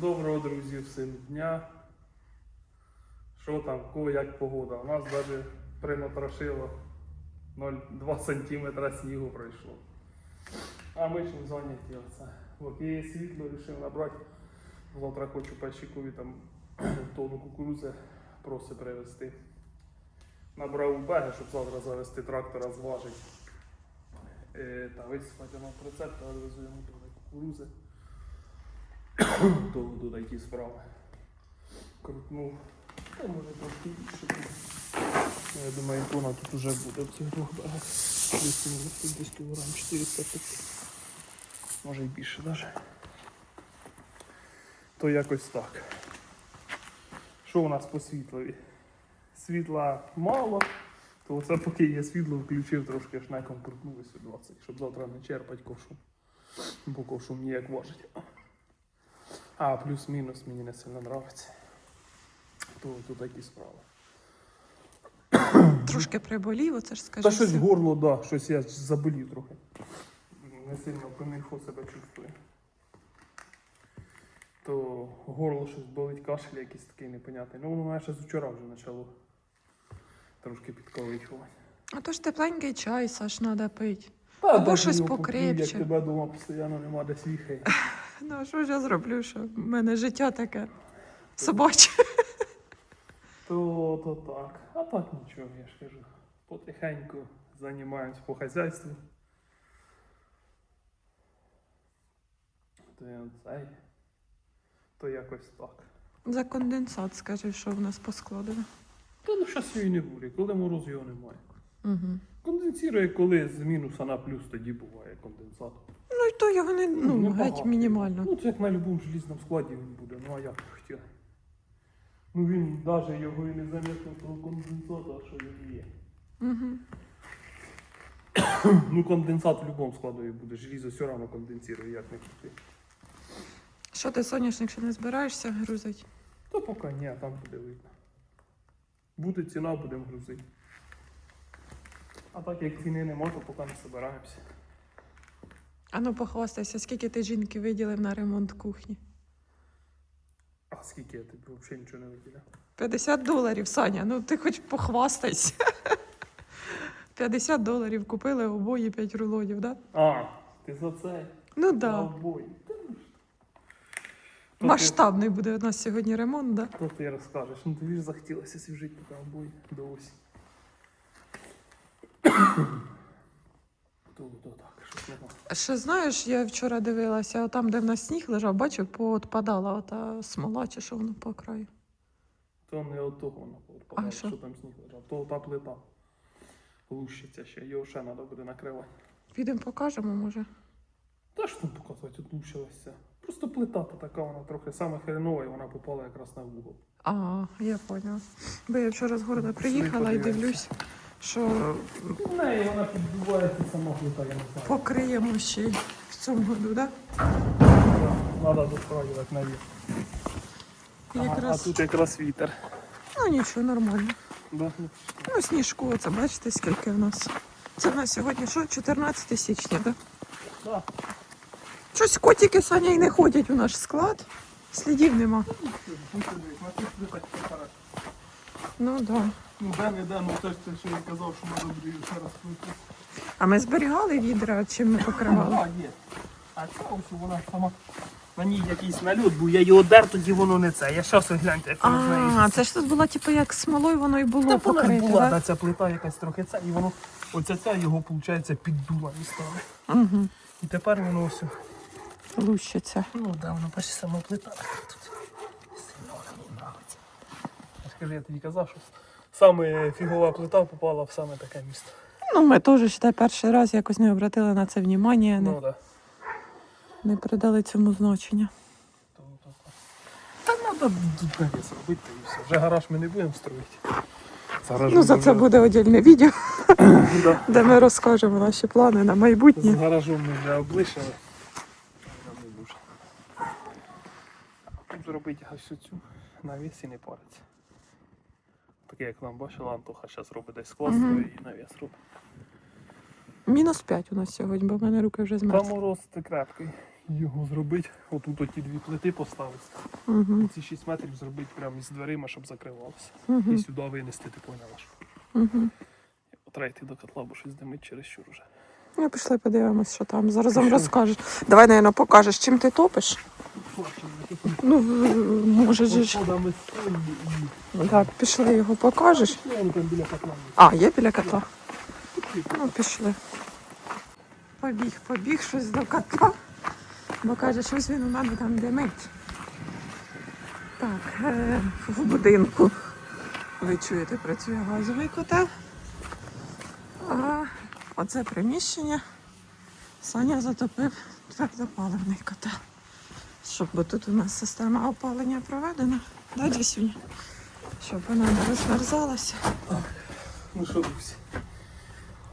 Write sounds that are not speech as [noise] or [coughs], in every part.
Доброго, друзі, всім дня. Що там, кого як погода? У нас навіть примотрошило 0,2 см снігу пройшло. А ми чим зайняті оце. От є світло, вирішив набрати. Завтра хочу пащикові там [clears throat] тонну кукурузи просить привезти. Набрав у беги, щоб завтра завести трактора зважить. Е, та висипати на прицеп та відвезу йому туди кукурузи. То до такі справи. Крутнув. Та може трошки більше. Ну, Я думаю, тона тут вже буде в цих двох багах. Десь кілограм 400 Може і більше навіть. То якось так. Що у нас по світлові? Світла мало, то це поки є світло, включив трошки шнеком крутнув ось 20, щоб завтра не черпати ковшом. Бо ковшом ніяк важить. А, плюс-мінус мені не сильно подобається. То, то такі справи. Трошки приболів, оце ж скажи. Та щось горло, да, щось я заболів трохи. Не сильно помірху себе чувствую. То горло щось болить, кашель якийсь такий непонятний. Ну, воно мене ще з вчора вже почало трошки підковичувати. А то ж тепленький чай, Саш, треба пити. Та, Або щось покрепче. Як тебе вдома постійно нема де свіхає. [laughs] Ну, а що ж я зроблю, що в мене життя таке собаче. То, то так. А так нічого, я ж кажу. Потихеньку займаємось по хазяйству. То я цей. То якось так. За конденсат скажи, що в нас по складу. Та ну щас і не буде, коли морозу його немає. Угу. Конденсірує, коли з мінуса на плюс тоді буває конденсат. Ну і то його не ну, небагато. геть мінімально. Ну, це як на будь-якому желізному складі він буде, ну а як ви хотіли. Ну він навіть його і не замітив того конденсата, що він є. Угу. [coughs] Ну конденсат в будь-якому складові буде, желізо все одно конденсує, як не крути. Що ти, соняшник, ще не збираєшся грузити? Та поки ні, там буде видно. Буде ціна, будемо грузити. А так як ціни нема, то поки не збираємося. А ну похвастайся, скільки ти жінки виділив на ремонт кухні? А скільки я тобі взагалі нічого не виділяв? 50 доларів, Саня, ну ти хоч похвастайся. 50 доларів купили обоє 5 рулонів, да? А, ти за це? Ну Да. да. Обої. Ну Масштабний буде у нас сьогодні ремонт, да? То ти розкажеш. Ну тобі ж захотілося свіжити поки обої до осі. То, то так, щось нема. Ще знаєш, я вчора дивилася, там, де в нас сніг лежав, бачив, поотпадала ота смола чи що воно по краю. То не от того воно повідпадало, А що? що там сніг лежав. То та плита. Лущиться ще, його ще треба буде накривати. Підемо покажемо, може. Та що там показувати, от лущилася. Просто плита та така, вона трохи саме хренова, і вона попала якраз на вугол. А, я поняла. Бо я вчора з города приїхала і дивлюсь, що У неї вона підбивається сама плита, я не знаю. покриємо ще й в цьому году, да? Треба досправити на вік. А, а Якраз, тут якраз вітер. ну нічого, нормально. Да? Ну, сніжку, оце бачите, скільки в нас. Це в нас сьогодні що? 14 січня, так? Да? Да. Щось котики Саня і не ходять у наш склад. Слідів нема. Ну, на. Ну так. Да. Ну, де не де, ну те ж те, що я казав, що треба буде ще раз плити. А ми зберігали відра, чим ми покривали? Так, є. А це ось вона сама. На ній якийсь нальот був, я його дер, тоді воно не це. Я щас ось гляньте, як воно з неї. А, це ж тут було типу як смолою, воно і було вона ж покрите, була, так? ця плита якась трохи це, і воно, оця ця його, виходить, піддула містами. Угу. І тепер воно ось, Лущиться. ну да, воно почти сама плита тут. Сильно мені подобається. Я ж кажу, я тобі казав, що саме фігова плита попала в саме таке місто. Ну, ми теж ще перший раз якось не обратили на це внимання, не, Ну да. не придали цьому значення. То- то- то. Та треба тут навіс робити і все. Вже гараж ми не будемо строїти. Зараз Ну, за ми це вже- буде віддільне відео, [coughs] Да. де ми розкажемо наші плани на З майбутнє. гаражом ми вже облишили. Тут зробити ось цю навіс і не париться. Таке, як нам бачила, Антоха зараз робить десь класно Мгм. і навіс робить. Мінус 5 у нас сьогодні, бо в мене руки вже Та змерзли. мороз ти крепкий. його зробити. Отут оті дві плити поставити. Угу. Ці 6 метрів зробити прямо із дверима, щоб закривалося. Угу. І сюди винести, ти поняла. що Угу. Треба йти до котла, бо щось димить через щур уже. Ну, пішли подивимось, що там. Зараз вам розкажеш. Давай, наверное, покажеш, чим ти топиш. Ну, може ж. Так, пішли його покажеш. Котла. А, є біля кота? Ну, пішли. Побіг, побіг щось до кота. Бо каже, щось він у мене там димить. Так, е, в будинку. Ви чуєте, працює газовий котел. Оце приміщення Саня затопив твердопаливний котел. Щоб бо тут у нас система опалення проведена. Да, Дісюня? Щоб вона не розмерзалася. Ну що, друзі?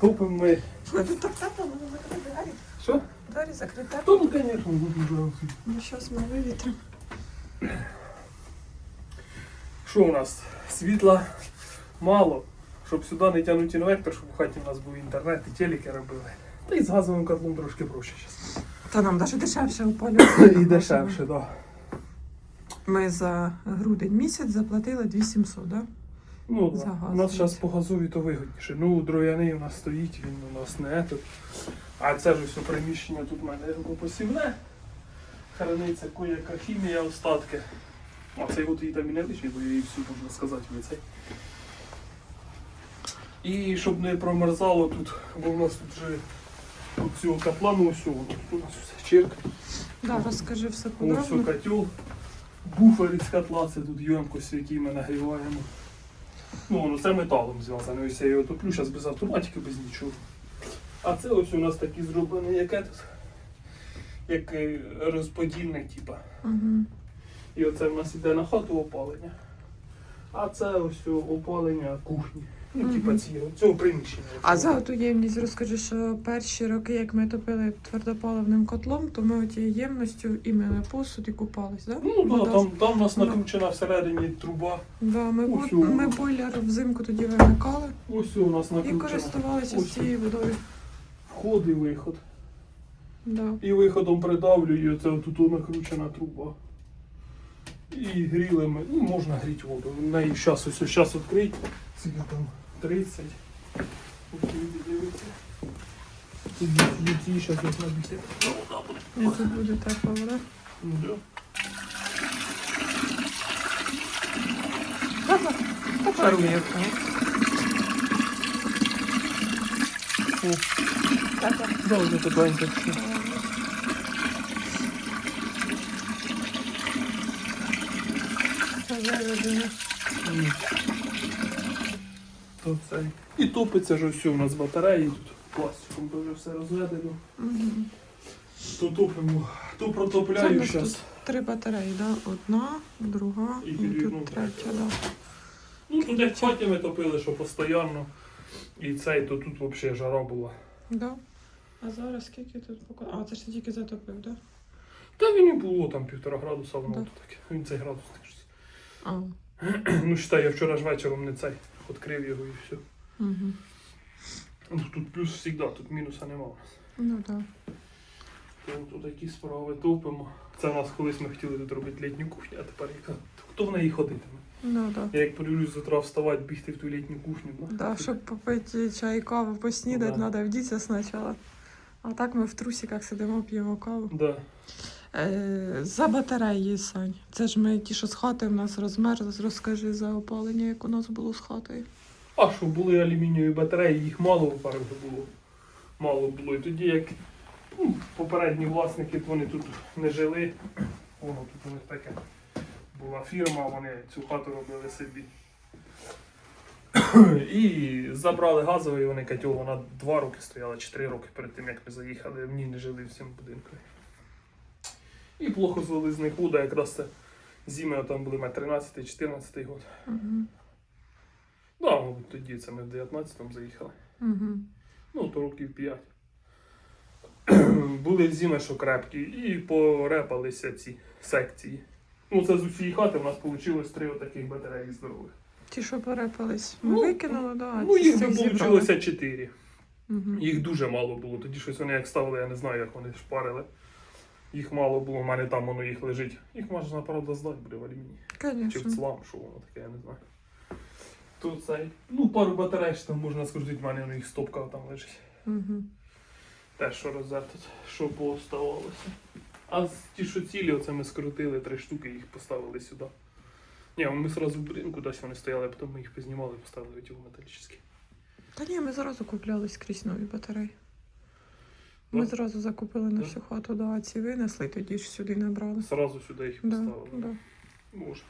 Топимо ми. Тут так тепло, воно закрити двері. Що? Двері закриті. Та ну, звісно, дуже. Ну, щось ми вивітримо. Що у нас? Світла мало, щоб сюди не тягнути інвектор, щоб в хаті у нас був інтернет і телеки робили. Та й з газовим котлом трошки проще зараз. Та нам навіть дешевше опалювати. [coughs] І дешевше, так. Да. Ми за грудень місяць заплатили 2700, да? Ну, да. у нас зараз по газові то вигідніше. Ну, дров'яний у нас стоїть, він у нас не тут. А це ж все приміщення тут в мене посівне. Храниться кояка хімія, остатки. А цей от її там і не лишній, бо я її всю можна сказати в цей. І щоб не промерзало тут, бо в нас тут вже тут цього каплану. Тут у нас все чирк. Да, розкажи все Ось подробно. котел. Буфер із котла, це тут ємкость, в якій ми нагріваємо. Ну, воно це металом зв'язане. Ось я його топлю, зараз без автоматики, без нічого. А це ось у нас такі зроблені, яке тут. Як е, розподільник, типа. Угу. І оце в нас іде на хату опалення. А це ось опалення кухні. Ну, типа ці, цього приміщення. А за ту ємність розкажи, що перші роки, як ми топили твердопаливним котлом, то ми тією ємністю і мили посуд і купались, да? Ну, да, Вода там, там у нас накручена всередині труба. Да, ми, бу- Усю. ми бойлер взимку тоді вимикали Ось у нас і накручена. користувалися Ось. цією водою. Вход і виход. Да. І виходом придавлює, це тут накручена труба. І гріли ми, ну можна гріти воду. В неї зараз ось зараз відкрить, скільки там 30. Ось люди дивиться. Тут ті зараз як набігти. І тут буде тепла вода. Ну, да. Парує. О, да, вже тепленько все. То. І топиться ж ось у нас батареї, тут пластиком вже все розведено. То топимо, то протопляю зараз. тут три батареї, да? Одна, друга І і, тут третя, да. Ну тут як в хаті ми топили, що постійно. І цей, то тут взагалі жара була. да. А зараз скільки тут поки. А, це ж ти тільки затопив, да? Та він і було там півтора градуса, воно Да. таке. Він цей градус так щось. А. [clears throat] Ну, считай, я вчора ж вечором не цей. Відкрив його і все. Угу. Ну, тут плюс завжди, тут мінуса нема у нас. Ну так. То тут такі справи топимо. Це у нас колись ми хотіли тут робити літню кухню, а тепер яка. Хто в неї ходитиме? Ну так. Я як подивлюсь з утра вставати, бігти в ту літню кухню. ну, Да, щоб попити чай, каву, поснідати, Да. треба вдітися спочатку. А так ми в трусиках сидимо, п'ємо каву. Да. Е, за батареї, Сань. Це ж ми ті, що з хати в нас розмерз. Розкажи за опалення, як у нас було з хатою. А що, були алюмінієві батареї, їх мало випарити було. Мало було. І тоді як ну, попередні власники вони тут не жили. Воно тут у них таке була фірма, вони цю хату робили собі. І забрали газовий, вони котел, вона два роки стояла, чи три роки перед тим, як ми заїхали, в ній не жили в цьому. І плохо звели з них воду, якраз це зими там були 13-14 год. Угу. Да, мабуть, тоді це ми в 19-му заїхали. Угу. Ну, то років 5. Були зими, що крепкі, і порепалися ці секції. Ну, це з усієї хати в нас вийшло три отаких батареї здорових. Ті, що перепались, ми Ну, викинули, да, ну, їх би вийшло чотири. Мгм. Їх дуже мало було. Тоді щось вони як ставили, я не знаю, як вони шпарили. Їх мало було, у мене там воно їх лежить. Їх можна, правда, здати буде в алюмінії. Чи в цлам, що воно таке, я не знаю. Тут цей. Ну, пару батарей там можна скрутити, в мене воно їх стопка там лежить. Угу. Те, що розет тут, що пооставалося. А ті, що цілі, оце ми скрутили три штуки, їх поставили сюди. Ні, ми одразу в будинку десь вони стояли, а потім ми їх познімали і поставили ті в металічні. Та ні, ми зразу купляли скрізь нові батареї. Ми Да? зразу закупили на Да? всю хату, да, а ці винесли, тоді ж сюди набрали. Зразу сюди їх Да, поставили. да. Може.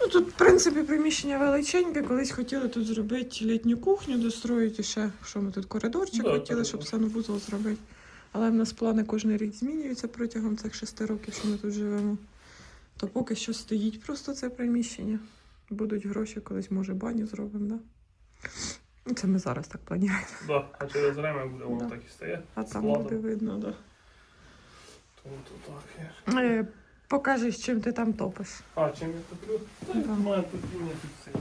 Ну тут, в принципі, приміщення величеньке. Колись хотіли тут зробити літню кухню, достроїти ще, що ми тут коридорчик Да, хотіли, щоб коридор. санвузол зробити. Але в нас плани кожен рік змінюються протягом цих шести років, що ми тут живемо. То поки що стоїть просто це приміщення. Будуть гроші, колись, може, баню зробимо, да? Ну, Це ми зараз так плануємо. Да, а через время буде воно Да. так і стає. А там Складом. буде видно, да. Тому то так. Е, покажи, чим ти там топиш. А, чим я топлю? Та Да. в мене тут є.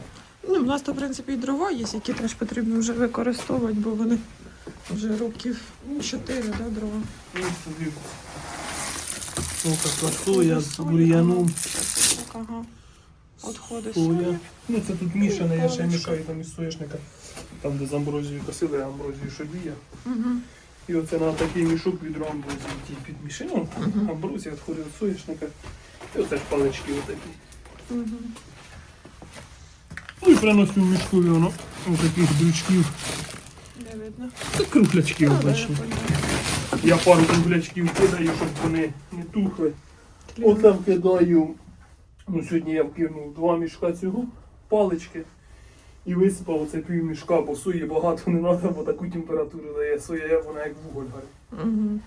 Ну, у нас то, в принципі, і дрова є, які теж потрібно вже використовувати, бо вони вже років ну, чотири, да, дрова. Ну, собі. Ну, така соя з бур'яном. Ага. Отходи Соя. Ну, це тут мішане, я ще мішаю там із соєшника. Там, де з амброзією косили, амброзію шобія. Угу. І оце на такий мішок від амброзії ті підмішив. Ну, Мгм. амброзія відходить від соєшника. І оце ж палички отакі. Угу. Ну і приносив в мішку воно отаких дрючків. Не видно. Це круглячки Ну, да, я пару круглячків кидаю, щоб вони не тухли. Оце вкидаю. Ну, сьогодні я вкинув два мішка цього, палички. І висипав оце пів мішка, бо сої багато не треба, бо таку температуру дає соя, вона як вуголь горить. Угу.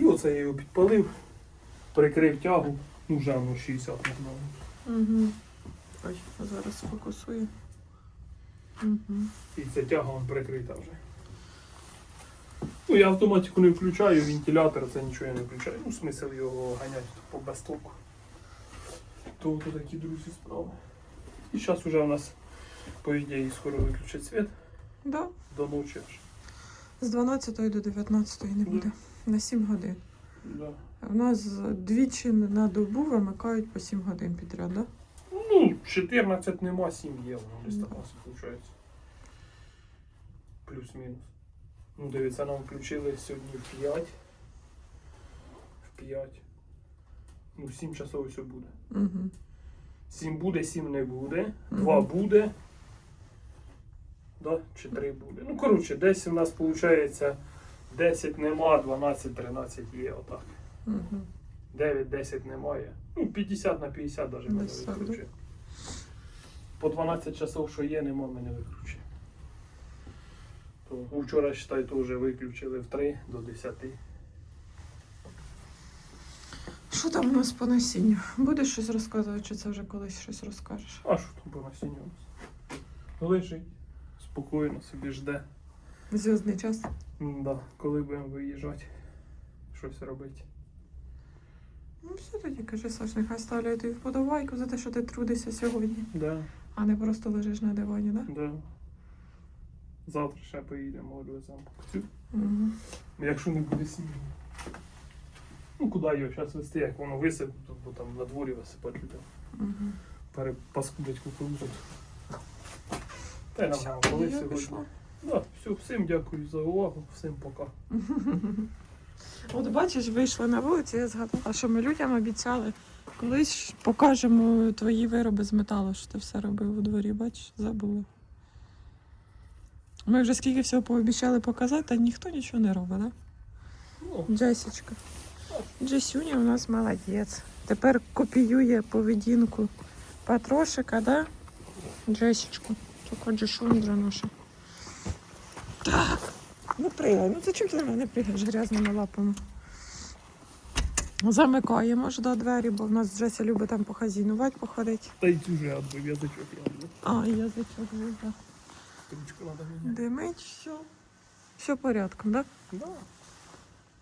І оце я його підпалив, прикрив тягу, ну вже воно 60 можна. Угу. Ой, зараз фокусую. Угу. І ця тяга вон прикрита вже. Ну, я автоматику не включаю, вентилятор, це нічого я не включаю. Ну, смисл його ганяти по безтоку. То от такі друзі справи. І зараз вже у нас, по ідеї, скоро виключать світ Да. до ночі аж. З 12 до 19 не буде. На 7 годин. Да. У нас двічі на добу вимикають по 7 годин підряд, да? Ну, 14 нема, 7 є, воно десь так у нас виходить. Плюс-мінус. Ну, дивіться, нам включили сьогодні в 5. В 5. Ну, 7 часов все буде. Угу. 7 буде, 7 не буде. Мгм. 2 буде. Да? Чи 3 буде. Ну, коротше, десь у нас виходить 10 нема, 12, 13 є отак. Угу. 9-10 немає. Ну, 50 на 50 навіть мене викручує. По 12 часов, що є, нема, мене викручує. То вчора, считай, теж виключили в 3 до 10. Що там у нас по насінню? Будеш щось розказувати, чи це вже колись щось розкажеш? А що там по насінню у нас? Лежить. Спокійно собі жде. Зв'язний час. Да, коли будемо виїжджати, щось робити. Ну все тоді кажи, Саш, нехай ставляє тобі вподобайку за те, що ти трудишся сьогодні, Да, а не просто лежиш на дивані, да? да. Завтра ще поїдемо, відвеземо. Цю. Угу. Якщо не буде сім'ї. Ну куди його зараз вести, як воно висипить, бо там на дворі висипати людям. Угу. Перепаскудять кукурузу. Та й нам Все, коли я сьогодні. пішла. Да, все, всім дякую за увагу, всім пока. От бачиш, вийшла на вулицю, я згадала, що ми людям обіцяли. Колись покажемо твої вироби з металу, що ти все робив у дворі, бачиш, забула. Ми вже скільки всього пообіцяли показати, а ніхто нічого не робить, да? Ну, Джесічка. Джесюня у нас молодець. Тепер копіює поведінку Патрошика, да? Джесічку. Тільки Джешундра наша. Так. Ну пригай. Ну зачем ти на мене пригаєш грязними лапами? Замикаємо ж до двері, бо в нас Джеся любить там похазінувати, походити. та й вже відбив язичок я. А, язичок вибрав. Димить, все. Все порядком, так? Да? Да.